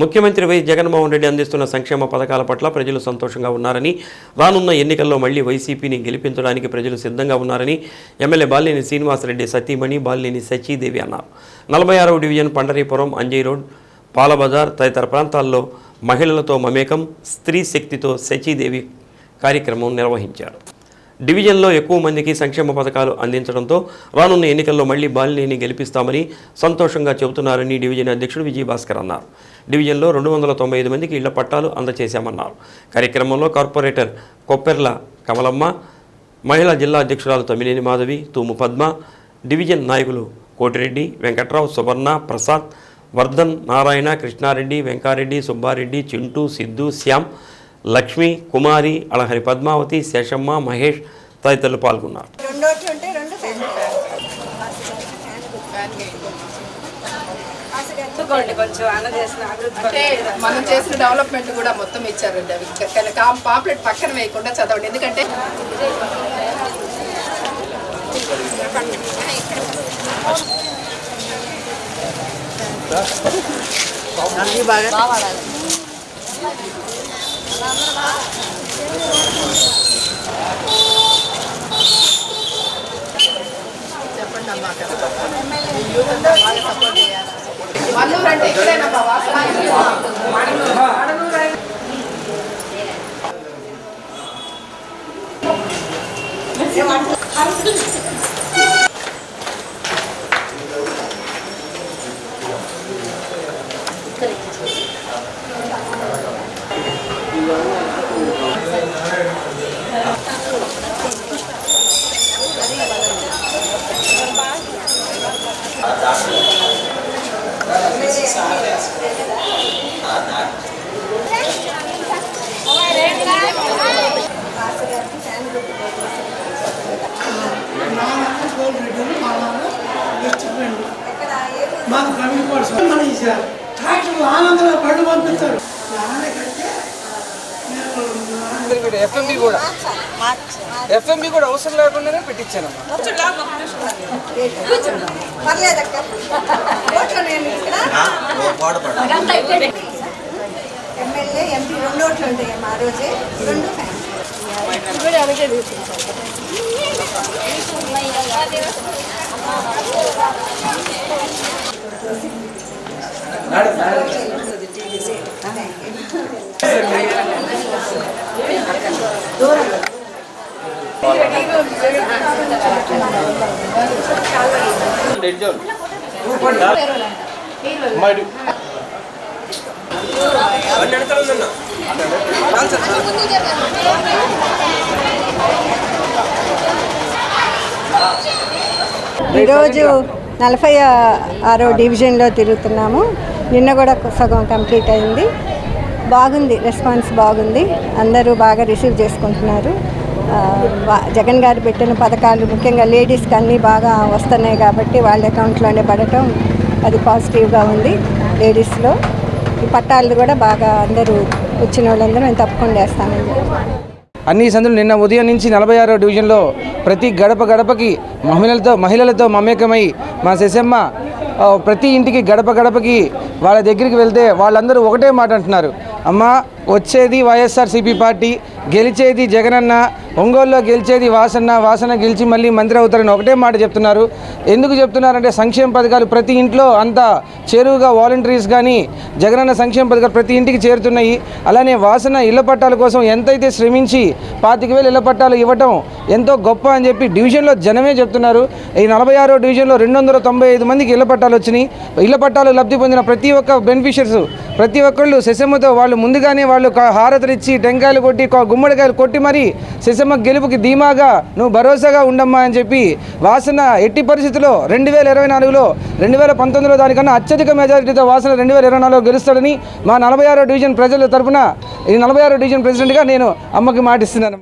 ముఖ్యమంత్రి వై జగన్మోహన్ రెడ్డి అందిస్తున్న సంక్షేమ పథకాల పట్ల ప్రజలు సంతోషంగా ఉన్నారని రానున్న ఎన్నికల్లో మళ్ళీ వైసీపీని గెలిపించడానికి ప్రజలు సిద్ధంగా ఉన్నారని ఎమ్మెల్యే బాలినేని శ్రీనివాసరెడ్డి సతీమణి బాలినేని సచీదేవి అన్నారు. నలభై ఆరవ డివిజన్ పండరీపురం అంజయ్ రోడ్ పాలబజార్ తదితర ప్రాంతాల్లో మహిళలతో మమేకం స్త్రీ శక్తితో సచీదేవి కార్యక్రమం నిర్వహించారు. డివిజన్లో ఎక్కువ మందికి సంక్షేమ పథకాలు అందించడంతో రానున్న ఎన్నికల్లో మళ్ళీ బాలినేని గెలిపిస్తామని సంతోషంగా చెబుతున్నారని డివిజన్ అధ్యక్షుడు విజయభాస్కర్ అన్నారు. డివిజన్లో రెండు వందల తొంభై ఐదు మందికి ఇళ్ళ పట్టాలు అందజేశామన్నారు కార్యక్రమంలో కార్పొరేటర్ కొప్పెర్ల కమలమ్మ మహిళా జిల్లా అధ్యక్షురాలు తమ్మినేని మాధవి తూము పద్మ డివిజన్ నాయకులు కోటిరెడ్డి వెంకట్రావు సువర్ణ ప్రసాద్ వర్ధన్ నారాయణ కృష్ణారెడ్డి వెంకారెడ్డి సుబ్బారెడ్డి చింటూ సిద్ధు శ్యామ్ లక్ష్మి కుమారి అళహరి పద్మావతి శేషమ్మ మహేష్ తదితరులు పాల్గొన్నారు. అంటే మనం చేసిన డెవలప్మెంట్ కూడా మొత్తం ఇచ్చారండి అవి. కానీ పాంప్లెట్ పక్కన వేయకుండా చదవండి. ఎందుకంటే యూత్ అంతా బాగా సపోర్ట్ చేయాలి మల్లూరు అంటే ఇక్కడేనమ్మా వాసన మాకు ప్రవీణ్ కుమార్ స్వామి మన ఇచ్చారు ట్రాక్టర్లు ఆనందంగా పళ్ళు పంపిస్తారు ఎఫ్ఎంబి కూడా ఎఫ్ఎంబి కూడా. అవసరం లేకుండానే ఇక్కడ. ఎమ్మెల్యే ఎంపీ రెండు ఓట్లు ఉంటాయి ఆ రోజే. రెండు ఫ్యాన్ ఈరోజు నలభై ఆరో డివిజన్లో తిరుగుతున్నాము. నిన్న కూడా సగం కంప్లీట్ అయింది. బాగుంది రెస్పాన్స్ బాగుంది. అందరూ బాగా రిసీవ్ చేసుకుంటున్నారు. జగన్ గారు పెట్టిన పథకాలు ముఖ్యంగా లేడీస్కి అన్నీ బాగా వస్తున్నాయి కాబట్టి వాళ్ళ అకౌంట్లోనే పడటం అది పాజిటివ్గా ఉంది లేడీస్లో. ఈ పట్టాలు కూడా బాగా అందరూ వచ్చిన వాళ్ళందరూ మేము తప్పకుండా వేస్తామని అన్ని సందులు నిన్న ఉదయం నుంచి నలభై ఆరో డివిజన్లో ప్రతి గడప గడపకి మహిళలతో మహిళలతో మమేకమై మా శశమ్మ ప్రతి ఇంటికి గడప గడపకి వాళ్ళ దగ్గరికి వెళ్తే వాళ్ళందరూ ఒకటే మాట అంటున్నారు. అమ్మ వచ్చేది వైఎస్ఆర్సీపీ పార్టీ గెలిచేది జగనన్న ఒంగోలులో గెలిచేది వాసన వాసన గెలిచి మళ్ళీ మంత్రి అవుతారని ఒకటే మాట చెప్తున్నారు. ఎందుకు చెప్తున్నారంటే సంక్షేమ పథకాలు ప్రతి ఇంట్లో అంతా చేరువుగా వాలంటీర్స్ కానీ జగనన్న సంక్షేమ పథకాలు ప్రతి ఇంటికి చేరుతున్నాయి. అలానే వాసన ఇళ్ళ పట్టాల కోసం ఎంతైతే శ్రమించి పాతిక వేలు ఇళ్ళ పట్టాలు ఇవ్వటం ఎంతో గొప్ప అని చెప్పి డివిజన్లో జనమే చెప్తున్నారు. ఈ నలభై ఆరో డివిజన్లో రెండు వందల తొంభై ఐదు మందికి ఇళ్ళ పట్టాలు వచ్చినాయి. ఇళ్ళ పట్టాలు లబ్ధి పొందిన ప్రతి ఒక్క బెనిఫిషియర్స్ ప్రతి ఒక్కళ్ళు శశమ్మతో వాళ్ళు ముందుగానే వాళ్ళు హారతలు ఇచ్చి టెంకాయలు కొట్టి గుమ్మడికాయలు కొట్టి మరీ మరి శశమ్మ గెలుపుకి ధీమాగా నువ్వు భరోసాగా ఉండమ్మా అని చెప్పి వాసన ఎట్టి పరిస్థితుల్లో రెండు వేల ఇరవై నాలుగులో రెండు వేల పంతొమ్మిదిలో దానికన్నా అత్యధిక మెజారిటీతో వాసన రెండు వేల ఇరవై నాలుగులో గెలుస్తాడని మా నలభై ఆరో డివిజన్ ప్రజల తరపున ఈ నలభై ఆరో డివిజన్ ప్రెసిడెంట్గా నేను అమ్మకి మాటిస్తున్నాను